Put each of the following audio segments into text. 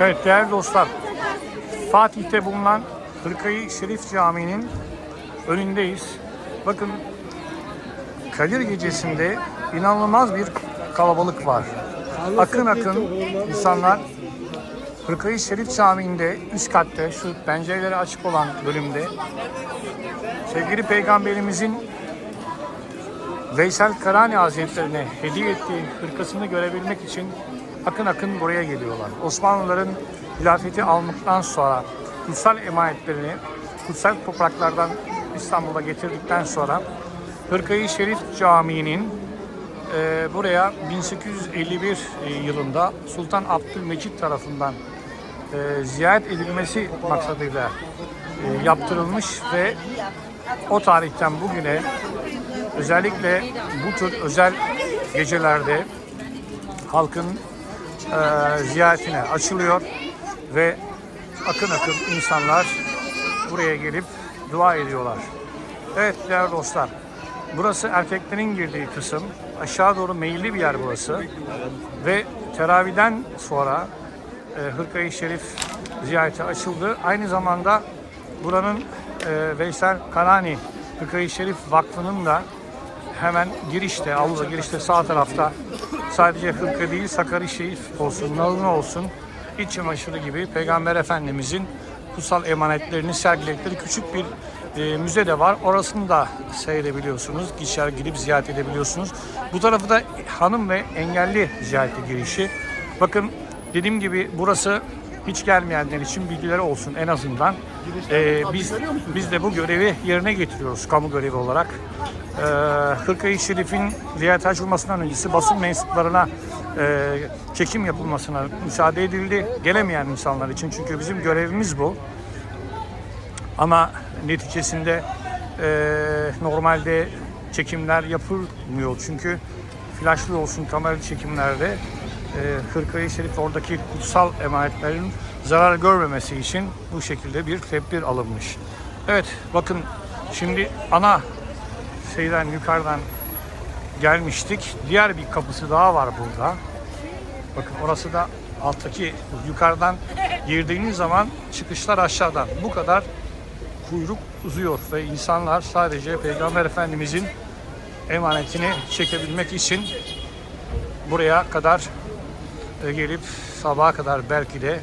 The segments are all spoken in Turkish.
Evet değerli dostlar, Fatih'te bulunan Hırkayı Şerif Camii'nin önündeyiz. Bakın Kadir Gecesi'nde inanılmaz bir kalabalık var. Akın akın insanlar Hırkayı Şerif Camii'nde üst katta şu pencereleri açık olan bölümde sevgili peygamberimizin Veysel Karani Hazretlerine hediye ettiği hırkasını görebilmek için akın akın buraya geliyorlar. Osmanlıların hilafeti aldıktan sonra kutsal emanetlerini kutsal topraklardan İstanbul'a getirdikten sonra Hırkayı Şerif Camii'nin e, buraya 1851 yılında Sultan Abdülmecit tarafından e, ziyaret edilmesi maksadıyla e, yaptırılmış ve o tarihten bugüne özellikle bu tür özel gecelerde halkın e, ziyaretine açılıyor ve akın akın insanlar buraya gelip dua ediyorlar. Evet değerli dostlar, burası erkeklerin girdiği kısım. Aşağı doğru meyilli bir yer burası. Ve teraviden sonra e, Hırkayı Şerif ziyareti açıldı. Aynı zamanda buranın e, Veysel Kanani Hırkayı Şerif Vakfı'nın da hemen girişte, avluda girişte sağ tarafta sadece hırka değil sakari şerif olsun, nalını olsun, iç çamaşırı gibi Peygamber Efendimizin kutsal emanetlerini sergiledikleri küçük bir e, müze de var. Orasını da seyredebiliyorsunuz. Gişer girip ziyaret edebiliyorsunuz. Bu tarafı da hanım ve engelli ziyarete girişi. Bakın dediğim gibi burası hiç gelmeyenler için bilgileri olsun en azından. E, biz biz de bu görevi yerine getiriyoruz kamu görevi olarak. E, Hırkayı Şerif'in ziyaret açılmasından öncesi basın mensuplarına e, çekim yapılmasına müsaade edildi. Gelemeyen insanlar için çünkü bizim görevimiz bu. Ama neticesinde eee, normalde çekimler yapılmıyor. Çünkü flaşlı olsun kameralı çekimlerde eee Hırkayı Şerif oradaki kutsal emanetlerin zarar görmemesi için bu şekilde bir tedbir alınmış. Evet bakın şimdi ana şeyden yukarıdan gelmiştik. Diğer bir kapısı daha var burada. Bakın orası da alttaki yukarıdan girdiğiniz zaman çıkışlar aşağıdan. Bu kadar kuyruk uzuyor ve insanlar sadece Peygamber Efendimizin emanetini çekebilmek için buraya kadar e, gelip sabaha kadar belki de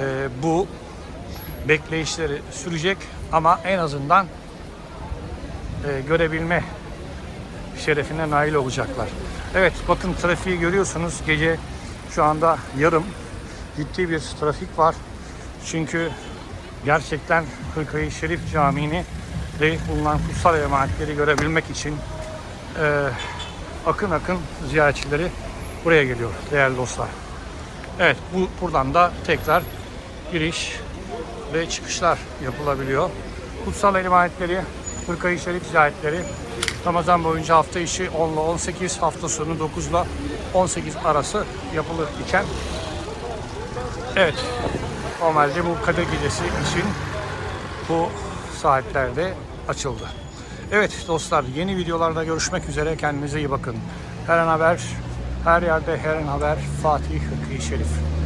e, bu bekleyişleri sürecek ama en azından e, görebilme şerefine nail olacaklar. Evet bakın trafiği görüyorsunuz. Gece şu anda yarım. Ciddi bir trafik var. Çünkü gerçekten Hırkayı Şerif Camii'ni ve bulunan kutsal emanetleri görebilmek için e, akın akın ziyaretçileri buraya geliyor değerli dostlar. Evet bu buradan da tekrar giriş ve çıkışlar yapılabiliyor. Kutsal emanetleri, Hırkayı Şerif ziyaretleri Ramazan boyunca hafta içi 10 ile 18, hafta sonu 9 ile 18 arası yapılır iken Evet, normalde bu Kadir Gecesi için bu saatlerde açıldı. Evet dostlar, yeni videolarda görüşmek üzere. Kendinize iyi bakın. Her an haber, her yerde her haber. Fatih Hırkı Şerif.